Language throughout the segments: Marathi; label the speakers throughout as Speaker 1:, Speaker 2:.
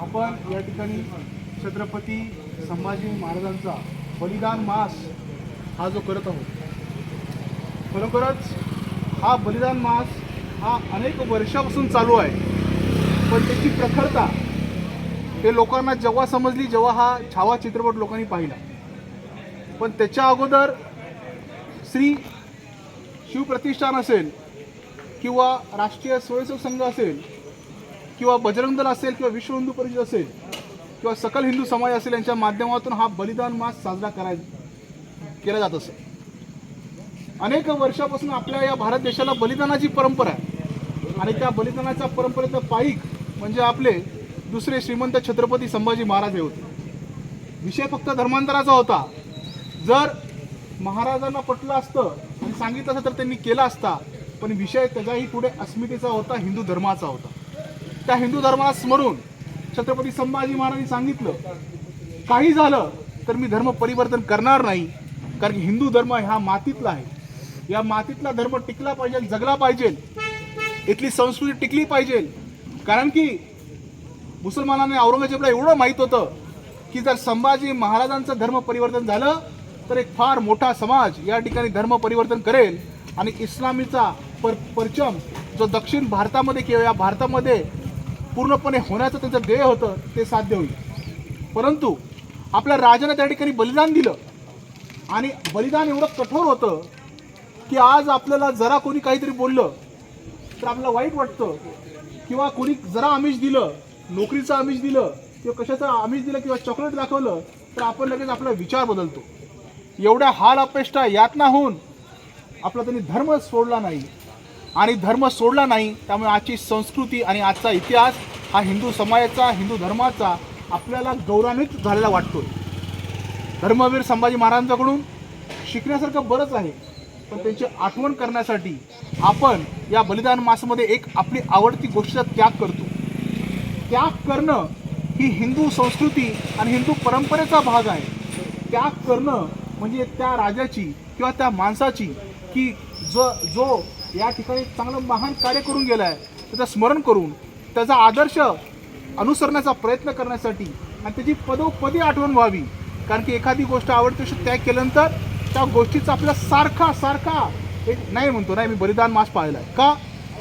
Speaker 1: आपण या ठिकाणी छत्रपती संभाजी महाराजांचा बलिदान मास हा जो करत आहोत खरोखरच हा बलिदान मास हा अनेक वर्षापासून चालू आहे. पण त्याची प्रखरता हे लोकांना जेव्हा समजली जेव्हा हा छावा चित्रपट लोकांनी पाहिला. पण त्याच्या अगोदर श्री शिवप्रतिष्ठान असेल किंवा राष्ट्रीय स्वयंसेवक संघ असेल किंवा बजरंग दल असेल किंवा विश्व हिंदू परिषद असेल किंवा सकल हिंदू समाज असेल यांच्या माध्यमातून हा बलिदान मास साजरा कराय केला जात असे. अनेक वर्षापासून आपल्या या भारत देशाला बलिदानाची परंपरा आहे. आणि त्या बलिदानाच्या परंपरेचं पाईक म्हणजे आपले दुसरे श्रीमंत छत्रपती संभाजी महाराज हे होते. विषय फक्त धर्मांतराचा होता. जर महाराजांना पटलं असतं आणि सांगितलं असतं तर त्यांनी केला असता पण विषय त्याच्याही पुढे अस्मितेचा होता हिंदू धर्माचा होता. त्या हिंदू धर्माला स्मरून छत्रपती संभाजी महाराजांनी सांगितलं काही झालं तर मी धर्म परिवर्तन करणार नाही कारण की हिंदू धर्म हा मातीतला आहे. या मातीतला धर्म टिकला पाहिजे जगला पाहिजे. इथली संस्कृती टिकली पाहिजे. कारण की मुसलमानांना औरंगजेबला एवढं माहीत होतं की जर संभाजी महाराजांचं धर्म परिवर्तन झालं तर एक फार मोठा समाज या ठिकाणी धर्म परिवर्तन करेल. आणि इस्लामीचा पर परचम जो दक्षिण भारतामध्ये किंवा या भारतामध्ये पूर्णपणे होण्याचं त्यांचं ध्येय होतं ते साध्य होईल. परंतु आपल्या राजानं त्या ठिकाणी बलिदान दिलं. आणि बलिदान एवढं कठोर होतं की आज आपल्याला जरा कोणी काहीतरी बोललं तर आपल्याला वाईट वाटतं. किंवा कोणी जरा आमिष दिलं नोकरीचं आमिष दिलं किंवा कशाचं आमिष दिलं किंवा चॉकलेट दाखवलं तर आपण लगेच आपला विचार बदलतो. एवढ्या हाल अपेष्टा यातना होऊन आपला त्यांनी धर्म सोडला नाही. आणि धर्म सोडला नाही त्यामुळे आजची संस्कृती आणि आजचा इतिहास हा हिंदू समाजाचा हिंदू धर्माचा आपल्याला गौरवान्वित झालेला वाटतो धर्मवीर संभाजी महाराजांकडून शिकण्यासारखं बरंच आहे पण त्यांची आठवण करण्यासाठी आपण या बलिदान मासमध्ये एक आपली आवडती गोष्टीचा त्याग करतो. त्याग करणं ही हिंदू संस्कृती आणि हिंदू परंपरेचा भाग आहे. त्याग करणं म्हणजे त्या राजाची किंवा त्या माणसाची की जो जो या ठिकाणी चांगलं महान कार्य करून गेला आहे त्याचं स्मरण करून त्याचा आदर्श अनुसरण्याचा प्रयत्न करण्यासाठी आणि त्याची पदोपदी आठवण व्हावी. कारण की एखादी गोष्ट आवडते अशी त्याग केल्यानंतर त्या गोष्टीचा आपल्या सारखा सारखा एक नाही म्हणतो नाही मी बलिदान मास पाहिला आहे का?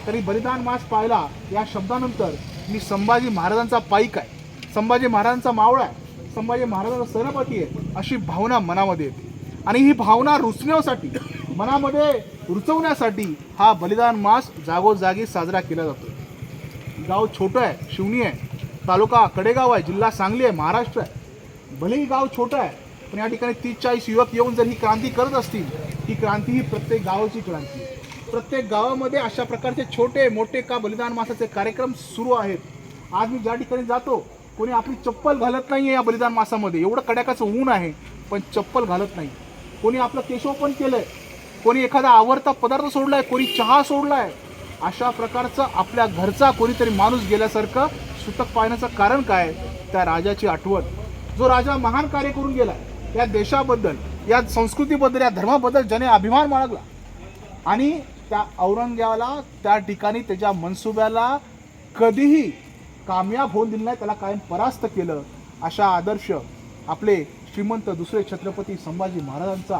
Speaker 1: तरी बलिदान मास पाहिला या शब्दानंतर मी संभाजी महाराजांचा पाईक आहे. संभाजी महाराजांचा मावळा आहे. संभाजी महाराजांचा सेनापती आहे अशी भावना मनामध्ये येते. आणि ही भावना रुचण्यासाठी मनामध्ये रुचवण्यासाठी हा बलिदान मास जागोजागी साजरा केला जातो. गाव छोटं आहे शिवणी आहे. तालुका कडेगाव आहे जिल्हा सांगली आहे महाराष्ट्र आहे. भलेही गाव छोटं आहे पण या ठिकाणी तीस चाळीस युवक येऊन जर ही क्रांती करत असतील ही क्रांती ही प्रत्येक गावाची क्रांती आहे. प्रत्येक गावामध्ये अशा प्रकारचे छोटे मोठे का बलिदान मासाचे कार्यक्रम सुरू आहेत. आज मी ज्या ठिकाणी जातो कोणी आपली चप्पल घालत नाही आहे या बलिदान मासामध्ये. एवढं कड्याकाचं ऊन आहे पण चप्पल घालत नाही. कोणी आपलं केशोपन आहे कोणी एखादा आवडता पदार्थ सोडलाय कोणी चहा सोडलाय अशा प्रकारचं आपल्या घरचा कोणीतरी माणूस गेल्यासारखं सुतक पाहण्याचं कारण काय? त्या राजाची आठवण. जो राजा महान कार्य करून गेला या देशाबद्दल या संस्कृतीबद्दल या धर्माबद्दल ज्याने अभिमान बाळगला आणि त्या औरंगजेबाला त्या ठिकाणी त्याच्या मनसुब्याला कधीही कामयाब होऊन दिलं नाही त्याला कायम परास्त केलं अशा आदर्श आपले श्रीमंत दुसरे छत्रपती संभाजी महाराजांचा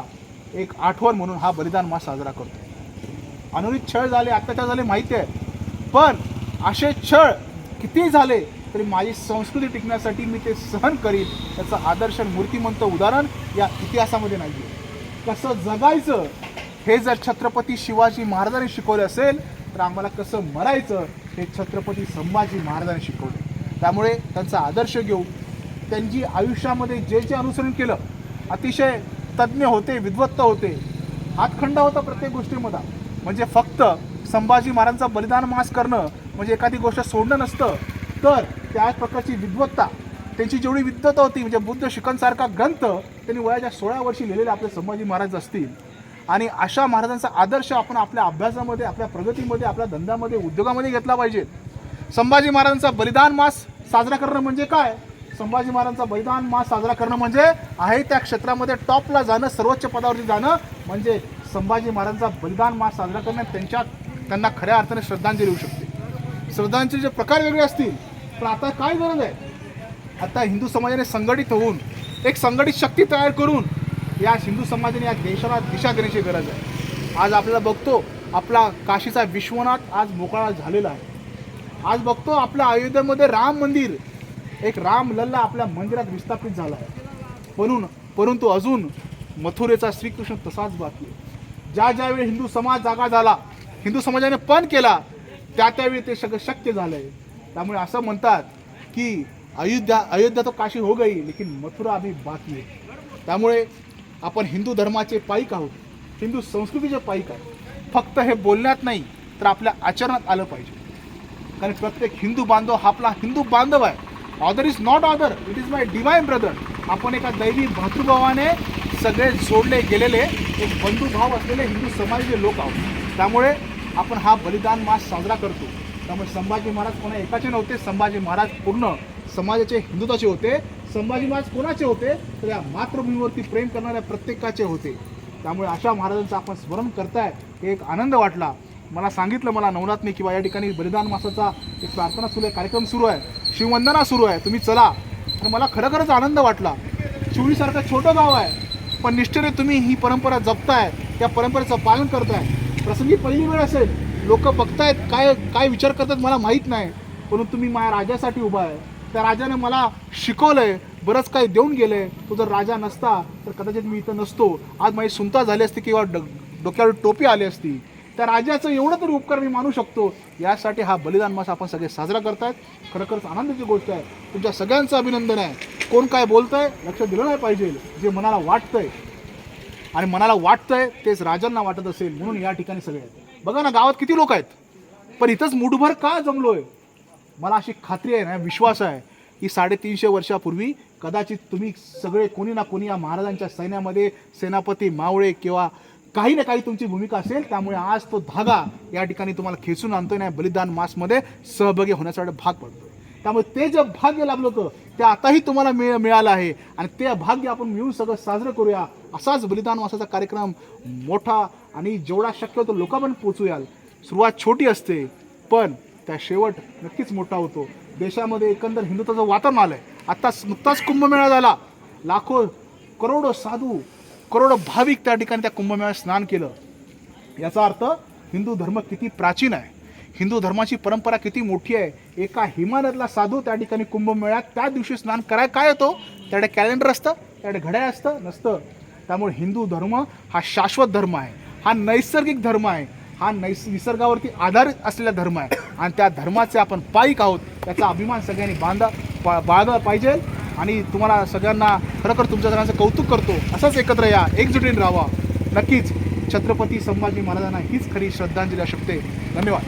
Speaker 1: एक आठवण म्हणून हा बलिदान मास साजरा करतो. अनुरित छळ झाले अत्याचार झाले माहिती आहे. पण असे छळ किती झाले तरी माझी संस्कृती टिकण्यासाठी मी ते सहन करीन त्याचं आदर्श मूर्तिमंत उदाहरण या इतिहासामध्ये नाही आहे कसं जगायचं हे जर छत्रपती शिवाजी महाराजांनी शिकवलं असेल तर आम्हाला कसं मरायचं हे छत्रपती संभाजी महाराजांनी शिकवले. त्यामुळे त्यांचा आदर्श घेऊ त्यांची आयुष्यामध्ये जे जे अनुसरण केलं अतिशय तज्ज्ञ होते विद्वत्त होते. हातखंडा होता प्रत्येक गोष्टीमध्ये. म्हणजे फक्त संभाजी महाराजांचा बलिदान मास करणं म्हणजे एखादी गोष्ट सोडणं नसतं. तर त्याच प्रकारची विद्वत्ता त्यांची जेवढी विद्वत्ता होती म्हणजे बुद्ध शिकनसारखा ग्रंथ त्यांनी वयाच्या सोळा वर्षी लिहिलेले आपले संभाजी महाराज असतील. आणि अशा महाराजांचा आदर्श आपण आपल्या अभ्यासामध्ये आपल्या प्रगतीमध्ये आपल्या धंद्यामध्ये उद्योगामध्ये घेतला पाहिजे. संभाजी महाराजांचा बलिदान मास साजरा करणं म्हणजे काय? संभाजी महाराजांचा बलिदान मास साजरा करणं म्हणजे आहे त्या क्षेत्रामध्ये टॉपला जाणं सर्वोच्च पदावरती जाणं म्हणजे संभाजी महाराजांचा बलिदान मास साजरा करणं त्यांच्या त्यांना खऱ्या अर्थाने श्रद्धांजली होऊ शकते. श्रद्धांजलीचे प्रकार वेगळे असतील पण आता काय गरज आहे? आता हिंदू समाजाने संघटित होऊन एक संघटित शक्ती तयार करून या हिंदू समाजाने या देशाला दिशा देण्याची गरज आहे. आज आपल्याला बघतो आपला काशीचा विश्वनाथ आज मोकळा झालेला आहे. आज बघतो आपल्या अयोध्येमध्ये राम मंदिर एक राम लल्ला आपल्या मंदिरात विस्थापित झाला आहे. म्हणून परंतु अजून मथुरेचा श्रीकृष्ण तसाच बाकी आहे. ज्या ज्यावेळी हिंदू समाज जागा झाला हिंदू समाजाने पण केला त्या त्यावेळी ते सगळं शक्य झालं आहे त्यामुळे असं म्हणतात की अयोध्या अयोध्या तर काशी हो गई लेकिन मथुरा अभी बाकी आहे. त्यामुळे आपण हिंदू धर्माचे पाईक आहोत. हिंदू संस्कृतीचे पाईक आहोत. फक्त हे बोलण्यात नाही तर आपल्या आचरणात आलं पाहिजे. कारण प्रत्येक हिंदू बांधव हा आपला हिंदू बांधव आहे. Other is not other it is my divine brother आपण एका दैवी भातृभावाने सगळे जोडले गेलेले एक बंधुभाव असलेले हिंदू समाजाचे लोक आहोत. त्यामुळे आपण हा बलिदान मास साजरा करतो. त्यामुळे संभाजी महाराज कोणा एकाचे नव्हते संभाजी महाराज पूर्ण समाजाचे हिंदुत्वाचे होते. संभाजी महाराज कोणाचे होते? तर या मातृभूमीवरती प्रेम करणाऱ्या प्रत्येकाचे होते. त्यामुळे अशा महाराजांचं आपण स्मरण करताय हे एक आनंद वाटला. मला सांगितलं मला नवनाथने किंवा या ठिकाणी बलिदान मासाचा एक प्रार्थना सुरू आहे कार्यक्रम सुरू आहे शिववंदना सुरू आहे तुम्ही चला. आणि मला खरोखरच आनंद वाटला. शिवणीसारखं छोटं गाव आहे पण निष्ठेने तुम्ही ही परंपरा जपताय त्या परंपरेचं पालन करताय. प्रसंगी पहिली वेळ असेल लोक बघतायत काय काय विचार करतात मला माहीत नाही परंतु तुम्ही माझ्या राजासाठी उभा आहे. त्या राजाने मला शिकवलंय बरंच काही देऊन गेलंय. तो जर राजा नसता तर कदाचित मी इथं नसतो. आज माझी सुनता झाली असती किंवा ड डोक्यावर टोपी आली असती. त्या राजाचं एवढं तरी उपकार मी मानू शकतो यासाठी हा बलिदान मास आपण सगळे साजरा करतायत. खरोखरच आनंदाची गोष्ट आहे. तुमच्या सगळ्यांचं अभिनंदन आहे. कोण काय बोलतंय लक्ष दिलं नाही पाहिजे. जे मनाला वाटतंय आणि मनाला वाटतंय तेच राजांना वाटत असेल म्हणून या ठिकाणी सगळे आहेत. बघा ना गावात किती लोक आहेत? पण इथंच मुठभर का जमलोय? मला अशी खात्री आहे ना विश्वास आहे. की साडेतीनशे वर्षापूर्वी कदाचित तुम्ही सगळे कोणी ना कोणी या महाराजांच्या सैन्यामध्ये सेनापती मावळे किंवा काही ना काही तुमची भूमिका असेल त्यामुळे आज तो धागा या ठिकाणी तुम्हाला खेचून आणतोय ना बलिदान मासमध्ये सहभागी होण्यासाठी भाग पडतो त्यामुळे ते जे भाग्य लाभलं होतं ते आताही तुम्हाला मिळ मिळालं आहे आणि ते भाग्य आपण मिळून सगळं साजरं करूया. असाच बलिदान मासाचा कार्यक्रम मोठा आणि जेवढा शक्य होतो लोकांपर्यंत पोचूयाल सुरुवात छोटी असते पण त्या शेवट नक्कीच मोठा होतो. देशामध्ये एकंदर हिंदुत्वाचं वातावरण आलं आहे आत्ताच नुकताच कुंभमेळा झाला. लाखो करोडो साधू करोडो भाविक त्या ठिकाणी त्या कुंभमेळ्यात स्नान केलं. याचा अर्थ हिंदू धर्म किती प्राचीन आहे. हिंदू धर्माची परंपरा किती मोठी आहे. एका हिमालयातला साधू त्या ठिकाणी कुंभमेळ्यात त्या दिवशी स्नान कराय काय येतो त्याकडे कॅलेंडर असतं त्याकडे घड्याळ असतं नसतं. त्यामुळे हिंदू धर्म हा शाश्वत धर्म आहे. हा नैसर्गिक धर्म आहे. हा नैस निसर्गावरती आधारित असलेला धर्म आहे. आणि त्या धर्माचे आपण पाईक आहोत त्याचा अभिमान सगळ्यांनी बांधा बा बाळगा पाहिजे. आणि तुम्हाला सगळ्यांना खरोखर तुमच्या सगळ्यांचं कौतुक करतो. असंच एकत्र या एकजुटीने राहावा. नक्कीच छत्रपती संभाजी महाराजांना हीच खरी श्रद्धांजली असू शकते. धन्यवाद.